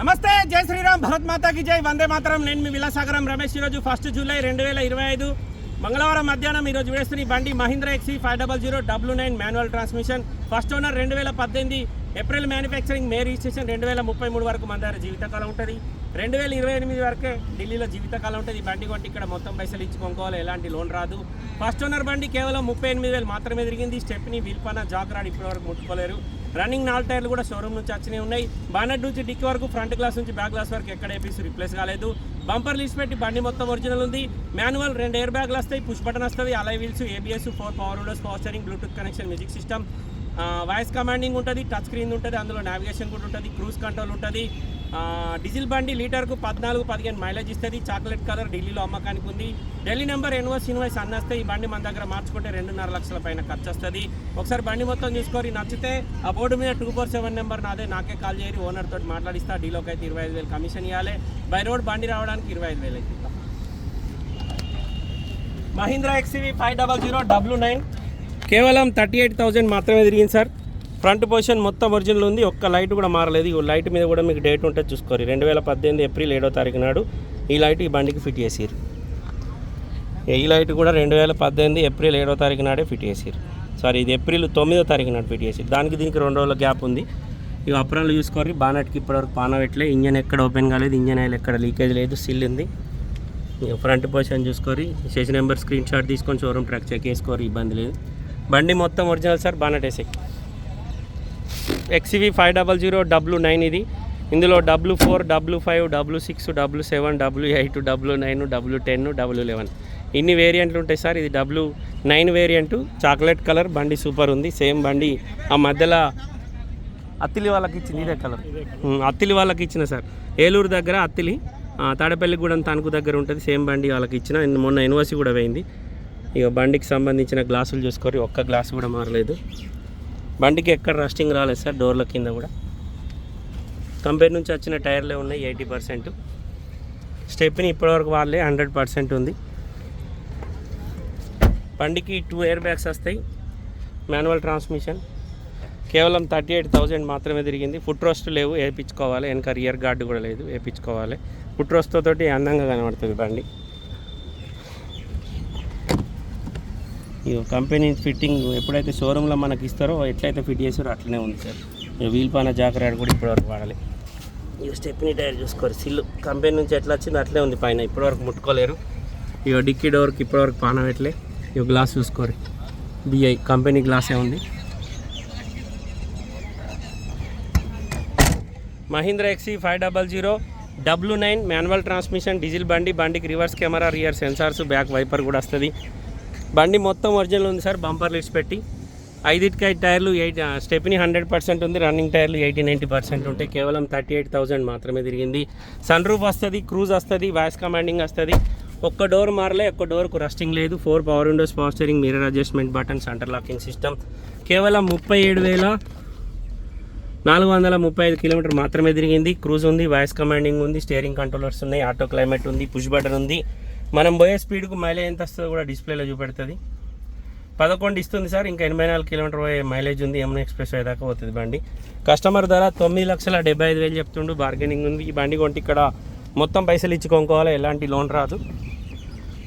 నమస్తే జై శ్రీరామ్ భరత్ మాతాకి జై. వందే మాతరం. నేను మీ విలాసాగరం రమేష్. ఈరోజు ఫస్ట్ జూలై రెండు వేల ఇరవై ఐదు మంగళవారం మధ్యాహ్నం ఈరోజు వేస్తున్న బండి Mahindra XUV five double zero W nine manual transmission. First owner రెండు వేల పద్దెనిమిది ఏప్రిల్ మ్యానుఫ్యాక్చరింగ్ మే రిజిస్ట్రేషన్ రెండు వేల ముప్పై మూడు వరకు మన దగ్గర జీవితకాలం ఉంటుంది. రెండు వేల ఇరవై ఎనిమిది వరకే ఢిల్లీలో జీవితకాలం ఉంటుంది. బండి కొంటే ఇక్కడ మొత్తం పైసలు ఇచ్చి ఎలాంటి లోన్ రాదు. ఫస్ట్ ఓనర్ బండి కేవలం ముప్పై ఎనిమిది వేలు మాత్రమే తిరిగింది. స్టెప్ని విల్పన జాగ్రాడ్ ఇప్పటివరకు ముట్టుకోలేరు. రన్నింగ్ నాలుగు టైర్లు కూడా షోరూమ్ నుంచి వచ్చినాయి ఉన్నాయి. బానెట్ నుంచి డిక్ వరకు ఫ్రంట్ గ్లాస్ నుంచి బ్యాక్ గ్లాస్ వరకు ఎక్కడ ఏపీస్ రిప్లేస్ కాలేదు. బంపర్ లీస్ పెట్టి బండి మొత్తం ఒరిజినల్ ఉంది. మాన్యువల్ రెండు ఎయిర్ బ్యాగ్లు వస్తాయి. పుష్ బటన్ వస్తుంది. Alloy wheels ABS four power windows power steering Bluetooth connection music system voice commanding ఉంటుంది టచ్ స్క్రీన్ ఉంటుంది అందులో నావిగేషన్ కూడా ఉంటుంది క్రూజ్ కంట్రోల్ ఉంటుంది. డీజిల్ బండి లీటర్కు పద్నాలుగు పదిహేను మైలేజ్ ఇస్తుంది చాక్లెట్ కలర్ ఢిల్లీలో అమ్మకానికి ఉంది. ఢిల్లీ నెంబర్ ఎన్వస్ ఇన్వాయిస్ అన్నస్తే ఈ బండి మన దగ్గర మార్చుకుంటే రెండున్నర లక్షల పైన ఖర్చు వస్తుంది ఒకసారి బండి మొత్తం చూసుకొని నచ్చితే ఆ బోర్డు మీద టూ ఫోర్ సెవెన్ నెంబర్ నాదే నాకే కాల్ చేయరు ఓనర్ తోటి మాట్లాడిస్తా డీలోకి అయితే ఇరవై ఐదు వేలు కమిషన్ ఇవ్వాలి బై రోడ్ బండి రావడానికి ఇరవై ఐదు వేలు అయితే Mahindra XUV five double zero W nine కేవలం థర్టీ ఎయిట్ థౌజండ్ మాత్రమే తిరిగింది సార్. ఫ్రంట్ పొజిషన్ మొత్తం ఒరిజినల్ ఉంది. ఒక్క లైట్ కూడా మారలేదు. ఈ లైట్ మీద కూడా మీకు డేట్ ఉంటే చూసుకోరు. రెండు వేల పద్దెనిమిది ఏప్రిల్ ఏడో తారీఖు నాడు ఈ లైట్ ఈ బండికి ఫిట్ చేసిరు ఈ లైట్ కూడా రెండు వేల పద్దెనిమిది ఏప్రిల్ ఏడో తారీఖు నాడే ఫిట్ చేసిరు సారీ ఇది ఏప్రిల్ తొమ్మిదో తారీఖు నాడు ఫిట్ చేసిరు దానికి దీనికి రెండు రోజుల గ్యాప్ ఉంది. ఇవి అప్రాన్లు చూసుకోరి. బానట్కి ఇప్పటివరకు పానవెట్లే. ఇంజన్ ఎక్కడ ఓపెన్ కాలేదు. ఇంజన్ ఆయిల్ ఎక్కడ లీకేజ్ లేదు. సిల్ ఉంది. ఫ్రంట్ పొజిషన్ చూసుకోరు. చేసిన నెంబర్ స్క్రీన్ షాట్ తీసుకొని షోరూమ్ ట్రాక్ చెక్ చేసుకోరు. ఇబ్బంది లేదు. బండి మొత్తం ఒరిజినల్ సార్ బానటేసి వేసే five double zero W nine ఇది. ఇందులో W four W five W six W seven W eight W nine W ten W eleven. ఇన్ని వేరియంట్లు ఉంటాయి సార్. ఇది W nine variant chocolate colour బండి సూపర్ ఉంది. సేమ్ బండి ఆ మధ్యలో అత్తిలి వాళ్ళకి ఇచ్చింది ఇదే కలర్. అత్తిలి వాళ్ళకి ఇచ్చిన సార్. ఏలూరు దగ్గర అత్తిలి తాడపల్లిగూడెం తణుకు దగ్గర ఉంటుంది. సేమ్ బండి వాళ్ళకి ఇచ్చిన. మొన్న యూనివర్సిటీ కూడా పోయింది. ఇక బండికి సంబంధించిన గ్లాసులు చూసుకొని ఒక్క గ్లాస్ కూడా మారలేదు. బండికి ఎక్కడ రస్టింగ్ రాలేదు సార్ డోర్ల కింద కూడా. కంపెనీ నుంచి వచ్చిన టైర్లే ఉన్నాయి ఎయిటీ పర్సెంట్. స్టెప్ని ఇప్పటివరకు వాళ్ళే హండ్రెడ్ పర్సెంట్ ఉంది. బండికి టూ ఎయిర్ బ్యాగ్స్ వస్తాయి మాన్యువల్ ట్రాన్స్మిషన్. కేవలం థర్టీ ఎయిట్ థౌజండ్ మాత్రమే తిరిగింది. ఫుట్ రోస్ట్ లేవు వేయించుకోవాలి. వెనక రియర్ గార్డు కూడా లేదు వేయించుకోవాలి. ఫుట్ రోస్ట్తో తోటి అందంగా కనబడుతుంది బండి. కంపెనీ ఫిట్టింగ్ ఎప్పుడైతే షోరూంలో మనకి ఇస్తారో ఎట్లయితే ఫిట్ చేసారో అట్లనే ఉంది సార్. వీల్ పాన జాకరాడు కూడా ఇప్పటివరకు వాడాలి. ఇక స్టెప్ని టైర్ చూసుకోరు సిల్లు. కంపెనీ నుంచి ఎట్లా వచ్చిందో అట్లే ఉంది పైన ఇప్పటివరకు ముట్టుకోలేరు. ఇక డిక్కీ డోర్కి ఇప్పటివరకు పాన పెట్టలే ఇక గ్లాస్ చూసుకోరు. బిఐ కంపెనీ గ్లాసే ఉంది. Mahindra XUV five double zero W nine manual transmission diesel బండి బండికి reverse camera rear sensors back wiper కూడా వస్తుంది. బండి మొత్తం ఒరిజినల్ ఉంది సార్ బంపర్ లిస్ట్ పెట్టి. ఐదుకి ఐదు టైర్లు ఎయిట్ స్టెప్ని హండ్రెడ్ పర్సెంట్ ఉంది రన్నింగ్ టైర్లు ఎయిటీ నైంటీ పర్సెంట్ ఉంటాయి. కేవలం థర్టీ ఎయిట్ థౌసండ్ మాత్రమే తిరిగింది. సన్ రూఫ్ వస్తుంది క్రూజ్ వస్తుంది వాయిస్ కమాండింగ్ వస్తుంది. ఒక్క డోర్ మారలే ఒక్క డోర్కు రస్టింగ్ లేదు. Four power windows power steering mirror adjustment button centre locking system. కేవలం ముప్పై ఏడు వేల నాలుగు వందల ముప్పై ఐదు కిలోమీటర్ మాత్రమే తిరిగింది. క్రూజ్ ఉంది వాయిస్ కమాండింగ్ ఉంది స్టీరింగ్ కంట్రోలర్స్ ఉన్నాయి ఆటో క్లైమేట్ ఉంది పుష్ బటన్ ఉంది. మనం పోయే స్పీడ్కు మైలేజ్ ఎంత వస్తుందో కూడా డిస్ప్లేలో చూపెడుతుంది. పదకొండు ఇస్తుంది సార్ ఇంకా ఎనభై నాలుగు కిలోమీటర్ పోయే మైలేజ్ ఉంది యమునా ఎక్స్ప్రెస్ వే దాకా పోతుంది బండి. కస్టమర్ ధర తొమ్మిది లక్షల డెబ్బై ఐదు వేలు చెప్తుండు బార్గెనింగ్ ఉంది. ఈ బండి కొంటే ఇక్కడ మొత్తం పైసలు ఇచ్చి ఎలాంటి లోన్ రాదు.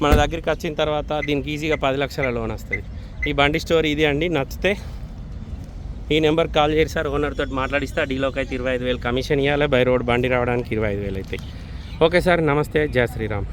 మన దగ్గరికి వచ్చిన తర్వాత దీనికి ఈజీగా పది లక్షల లోన్ వస్తుంది. ఈ బండి స్టోర్ ఇది అండి నచ్చితే ఈ నెంబర్ కాల్ చేసి సార్ ఓనర్తో మాట్లాడిస్తే ఆ డీలోకి అయితే ఇరవై ఐదు వేలు కమిషన్ ఇవ్వాలి బై రోడ్ బండి రావడానికి ఇరవై ఐదు వేలు అవుతాయి ఓకే సార్ నమస్తే జయ శ్రీరామ్.